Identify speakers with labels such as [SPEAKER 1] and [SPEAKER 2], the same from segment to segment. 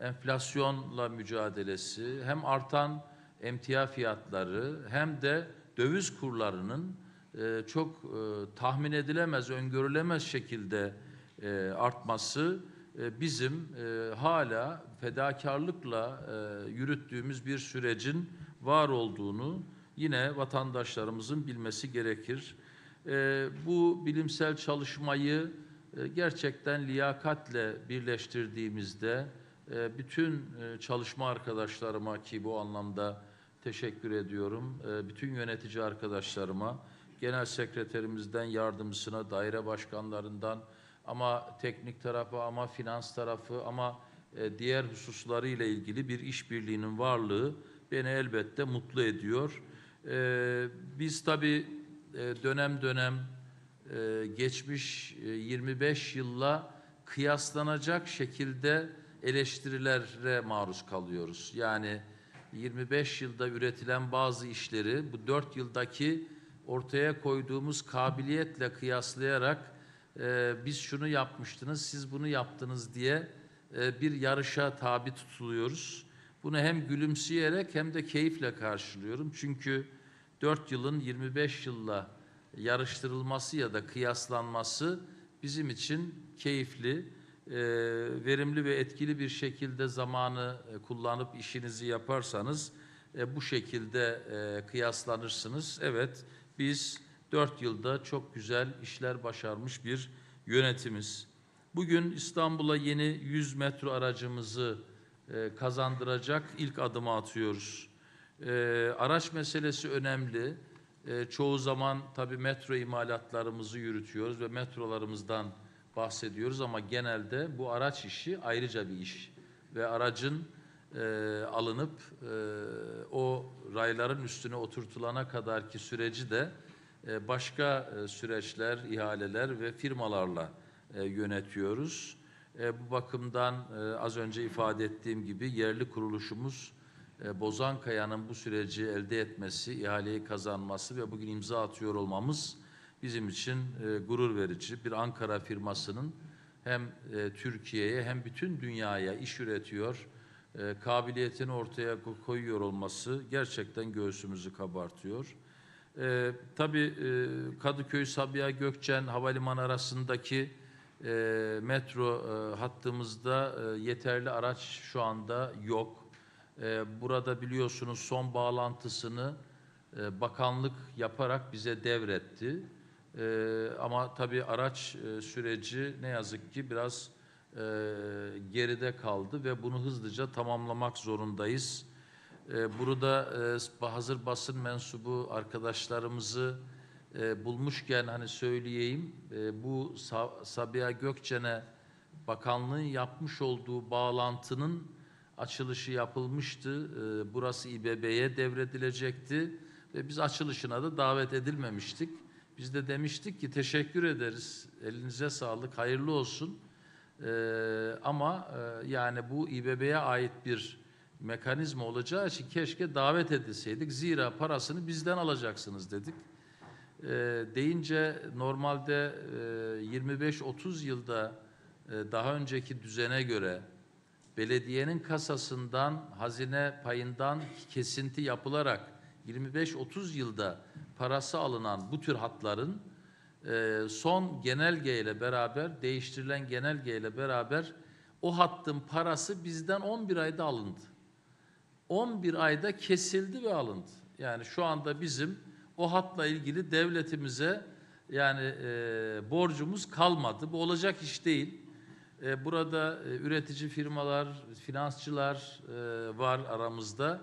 [SPEAKER 1] enflasyonla mücadelesi, hem artan emtia fiyatları hem de döviz kurlarının e, çok e, tahmin edilemez, öngörülemez şekilde e, artması e, bizim e, hala fedakarlıkla e, yürüttüğümüz bir sürecin var olduğunu yine vatandaşlarımızın bilmesi gerekir. E, bu bilimsel çalışmayı e, gerçekten liyakatle birleştirdiğimizde bütün e, çalışma arkadaşlarıma ki bu anlamda teşekkür ediyorum. E, bütün yönetici arkadaşlarıma, genel sekreterimizden yardımcısına, daire başkanlarından ama teknik tarafı ama finans tarafı ama e, diğer hususları ile ilgili bir işbirliğinin varlığı beni elbette mutlu ediyor. E, biz tabii e, dönem dönem geçmiş e, 25 yılla kıyaslanacak şekilde eleştirilere maruz kalıyoruz. Yani 25 yılda üretilen bazı işleri bu 4 yıldaki ortaya koyduğumuz kabiliyetle kıyaslayarak e, biz şunu yapmıştınız, siz bunu yaptınız diye e, bir yarışa tabi tutuluyoruz. Bunu hem gülümseyerek hem de keyifle karşılıyorum. Çünkü 4 yılın 25 yılla yarıştırılması ya da kıyaslanması bizim için keyifli, verimli ve etkili bir şekilde zamanı e, kullanıp işinizi yaparsanız e, bu şekilde e, kıyaslanırsınız. Evet, biz 4 yılda çok güzel işler başarmış bir yönetimiz. Bugün İstanbul'a yeni 100 metro aracımızı e, kazandıracak ilk adımı atıyoruz. E, araç meselesi önemli. E, çoğu zaman tabii metro imalatlarımızı yürütüyoruz ve metrolarımızdan bahsediyoruz ama genelde bu araç işi ayrıca bir iş ve aracın e, alınıp e, o rayların üstüne oturtulana kadarki süreci de e, başka e, süreçler, ihaleler ve firmalarla e, yönetiyoruz. E, bu bakımdan e, az önce ifade ettiğim gibi yerli kuruluşumuz e, Bozankaya'nın bu süreci elde etmesi, ihaleyi kazanması ve bugün imza atıyor olmamız bizim için e, gurur verici. Bir Ankara firmasının hem e, Türkiye'ye hem bütün dünyaya iş üretiyor, e, kabiliyetini ortaya ko- koyuyor olması gerçekten göğsümüzü kabartıyor. E, tabii e, Kadıköy Sabiha Gökçen Havalimanı arasındaki e, metro e, hattımızda e, yeterli araç şu anda yok. E, burada biliyorsunuz son bağlantısını e, bakanlık yaparak bize devretti. E, ama tabii araç e, süreci ne yazık ki biraz e, geride kaldı ve bunu hızlıca tamamlamak zorundayız. E, burada e, hazır basın mensubu arkadaşlarımızı e, bulmuşken hani söyleyeyim e, bu Sa- Sabiha Gökçen'e bakanlığın yapmış olduğu bağlantının açılışı yapılmıştı. E, burası İBB'ye devredilecekti ve biz açılışına da davet edilmemiştik. Biz de demiştik ki teşekkür ederiz, elinize sağlık, hayırlı olsun. Ee, ama e, yani bu İBB'ye ait bir mekanizma olacağı için keşke davet edilseydik. Zira parasını bizden alacaksınız dedik. Ee, deyince normalde e, 25-30 yılda e, daha önceki düzene göre belediyenin kasasından hazine payından kesinti yapılarak 25-30 yılda parası alınan bu tür hatların e, son genelgeyle beraber değiştirilen genelgeyle beraber o hattın parası bizden 11 ayda alındı. 11 ayda kesildi ve alındı. Yani şu anda bizim o hatla ilgili devletimize yani e, borcumuz kalmadı. Bu olacak iş değil. E, burada e, üretici firmalar, finansçılar e, var aramızda.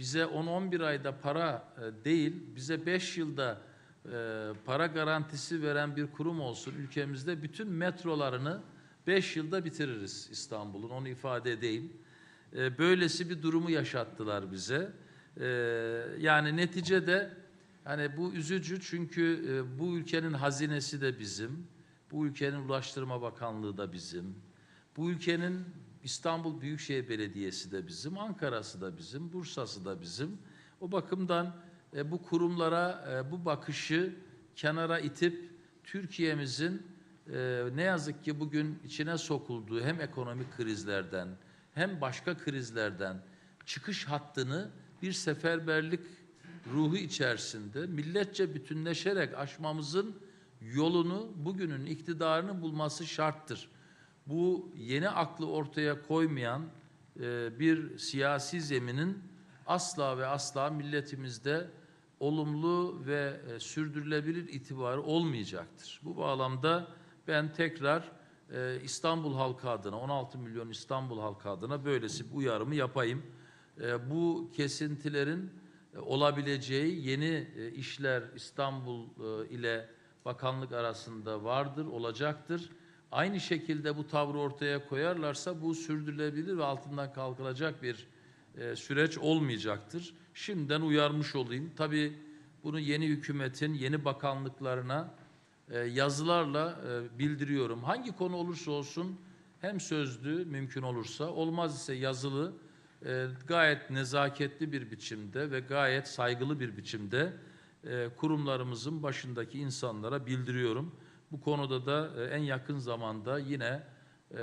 [SPEAKER 1] Bize 10-11 ayda para e, değil, bize 5 yılda e, para garantisi veren bir kurum olsun. Ülkemizde bütün metrolarını 5 yılda bitiririz İstanbul'un, onu ifade edeyim. E, böylesi bir durumu yaşattılar bize. Yani neticede hani bu üzücü çünkü bu ülkenin hazinesi de bizim, bu ülkenin Ulaştırma Bakanlığı da bizim, bu ülkenin İstanbul Büyükşehir Belediyesi de bizim, Ankara'sı da bizim, Bursa'sı da bizim. O bakımdan e, bu kurumlara e, bu bakışı kenara itip Türkiye'mizin e, ne yazık ki bugün içine sokulduğu hem ekonomik krizlerden hem başka krizlerden çıkış hattını bir seferberlik ruhu içerisinde milletçe bütünleşerek aşmamızın yolunu bugünün iktidarını bulması şarttır. Bu yeni aklı ortaya koymayan e, bir siyasi zeminin asla ve asla milletimizde olumlu ve e, sürdürülebilir itibarı olmayacaktır. Bu bağlamda ben tekrar e, İstanbul halkı adına 16 milyon İstanbul halkı adına böylesi bir uyarımı yapayım. Bu kesintilerin olabileceği yeni işler İstanbul ile bakanlık arasında vardır, olacaktır. Aynı şekilde bu tavrı ortaya koyarlarsa bu sürdürülebilir ve altından kalkılacak bir e, süreç olmayacaktır. Şimdiden uyarmış olayım. Tabii bunu yeni hükümetin yeni bakanlıklarına e, yazılarla e, bildiriyorum. Hangi konu olursa olsun hem sözlü mümkün olursa olmaz ise yazılı e, gayet nezaketli bir biçimde ve gayet saygılı bir biçimde e, kurumlarımızın başındaki insanlara bildiriyorum. Bu konuda da e, en yakın zamanda yine e,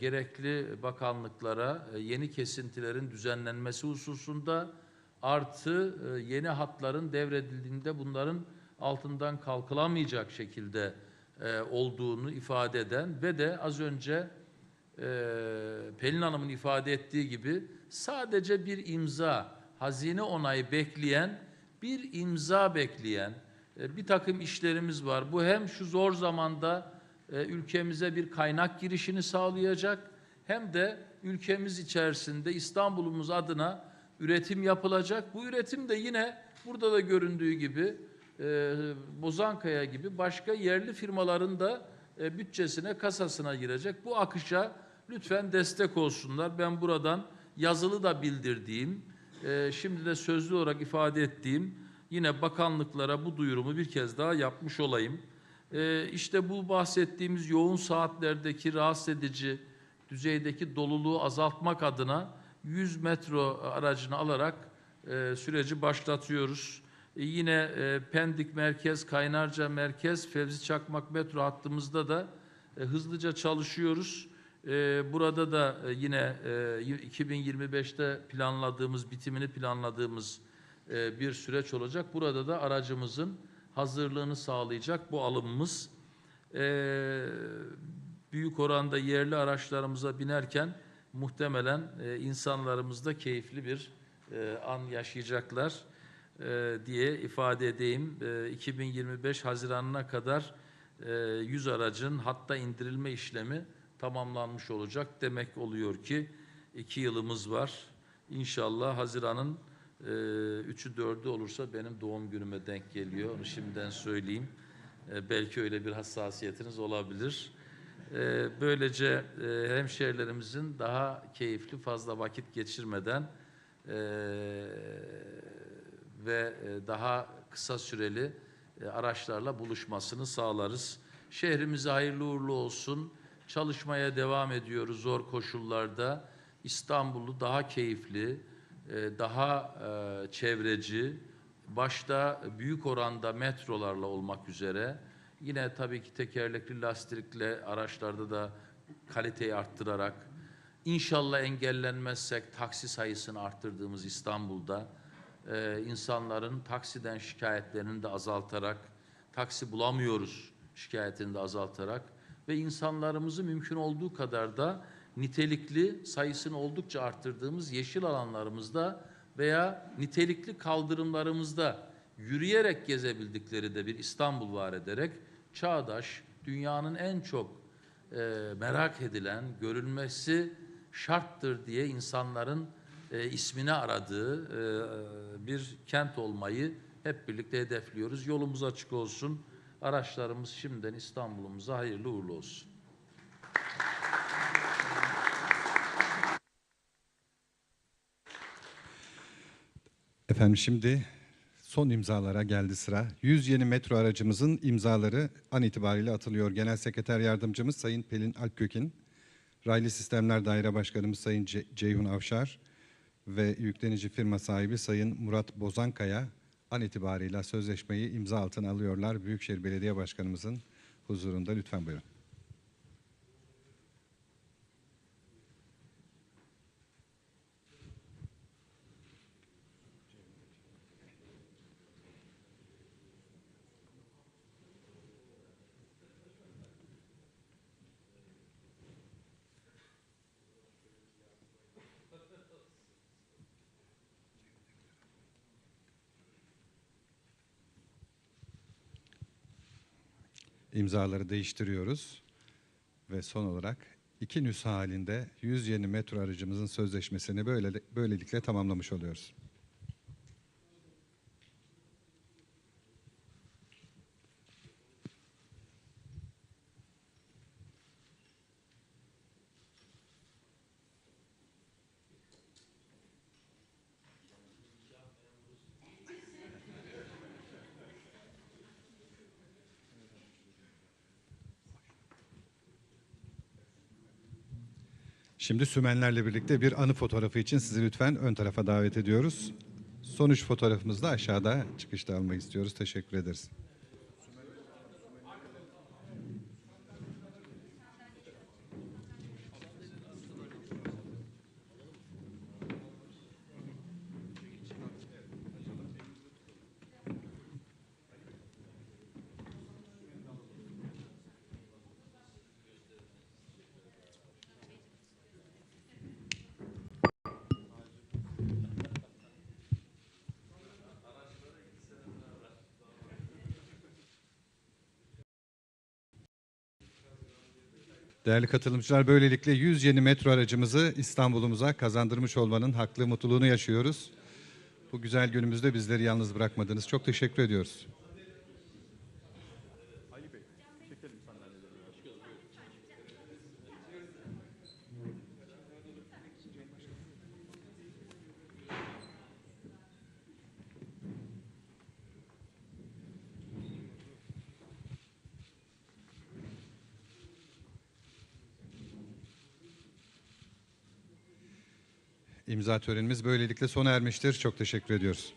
[SPEAKER 1] gerekli bakanlıklara e, yeni kesintilerin düzenlenmesi hususunda artı e, yeni hatların devredildiğinde bunların altından kalkılamayacak şekilde e, olduğunu ifade eden ve de az önce e, Pelin Hanım'ın ifade ettiği gibi sadece bir imza, hazine onayı bekleyen, bir imza bekleyen bir takım işlerimiz var. Bu hem şu zor zamanda e, ülkemize bir kaynak girişini sağlayacak hem de ülkemiz içerisinde İstanbul'umuz adına üretim yapılacak. Bu üretim de yine burada da göründüğü gibi e, Bozankaya gibi başka yerli firmaların da e, bütçesine, kasasına girecek. Bu akışa lütfen destek olsunlar. Ben buradan yazılı da bildirdiğim, e, şimdi de sözlü olarak ifade ettiğim yine bakanlıklara bu duyurumu bir kez daha yapmış olayım. E, işte bu bahsettiğimiz yoğun saatlerdeki rahatsız edici düzeydeki doluluğu azaltmak adına 100 metro aracını alarak e, süreci başlatıyoruz. E, yine e, Pendik Merkez, Kaynarca Merkez, Fevzi Çakmak metro hattımızda da e, hızlıca çalışıyoruz. E, burada da e, yine e, 2025'te planladığımız, bitimini planladığımız e, bir süreç olacak. Burada da aracımızın hazırlığını sağlayacak bu alımımız. E, büyük oranda yerli araçlarımıza binerken muhtemelen e, insanlarımız da keyifli bir an yaşayacaklar diye ifade edeyim. E, 2025 Haziran'ına kadar e, 100 aracın hatta indirilme işlemi tamamlanmış olacak. Demek oluyor ki iki yılımız var. İnşallah Haziran'ın e, üçü dördü olursa benim doğum günüme denk geliyor. Onu şimdiden söyleyeyim. E, belki öyle bir hassasiyetiniz olabilir. E, böylece e, hemşehrilerimizin daha keyifli, fazla vakit geçirmeden e, ve e, daha kısa süreli e, araçlarla buluşmasını sağlarız. Şehrimize hayırlı uğurlu olsun. Çalışmaya devam ediyoruz zor koşullarda. İstanbul'u daha keyifli, daha e, çevreci, başta büyük oranda metrolarla olmak üzere yine tabii ki tekerlekli lastikli araçlarda da kaliteyi arttırarak inşallah engellenmezsek taksi sayısını arttırdığımız İstanbul'da e, insanların taksiden şikayetlerini de azaltarak taksi bulamıyoruz şikayetini de azaltarak ve insanlarımızı mümkün olduğu kadar da nitelikli sayısını oldukça arttırdığımız yeşil alanlarımızda veya nitelikli kaldırımlarımızda yürüyerek gezebildikleri de bir İstanbul var ederek çağdaş, dünyanın en çok e, merak edilen, görülmesi şarttır diye insanların e, ismini aradığı e, bir kent olmayı hep birlikte hedefliyoruz. Yolumuz açık olsun. Araçlarımız şimdiden İstanbul'umuza hayırlı uğurlu olsun.
[SPEAKER 2] Efendim şimdi son imzalara geldi sıra. 100 yeni metro aracımızın imzaları an itibariyle atılıyor. Genel Sekreter Yardımcımız Sayın Pelin Alpgökin, Raylı Sistemler Daire Başkanımız Sayın Ce- Ceyhun Avşar ve yüklenici firma sahibi Sayın Murat Bozankaya an itibariyle sözleşmeyi imza altına alıyorlar. Büyükşehir Belediye Başkanımızın huzurunda lütfen buyurun. İmzaları değiştiriyoruz. Ve son olarak iki nüsha halinde 100 yeni metro aracımızın sözleşmesini böyle, böylelikle tamamlamış oluyoruz. Şimdi Sümenlerle birlikte bir anı fotoğrafı için sizi lütfen ön tarafa davet ediyoruz. Sonuç fotoğrafımızı da aşağıda çıkışta almak istiyoruz. Teşekkür ederiz. Değerli katılımcılar böylelikle 100 yeni metro aracımızı İstanbul'umuza kazandırmış olmanın haklı mutluluğunu yaşıyoruz. Bu güzel günümüzde bizleri yalnız bırakmadınız. Çok teşekkür ediyoruz. İmza törenimiz böylelikle sona ermiştir. Çok teşekkür ediyoruz.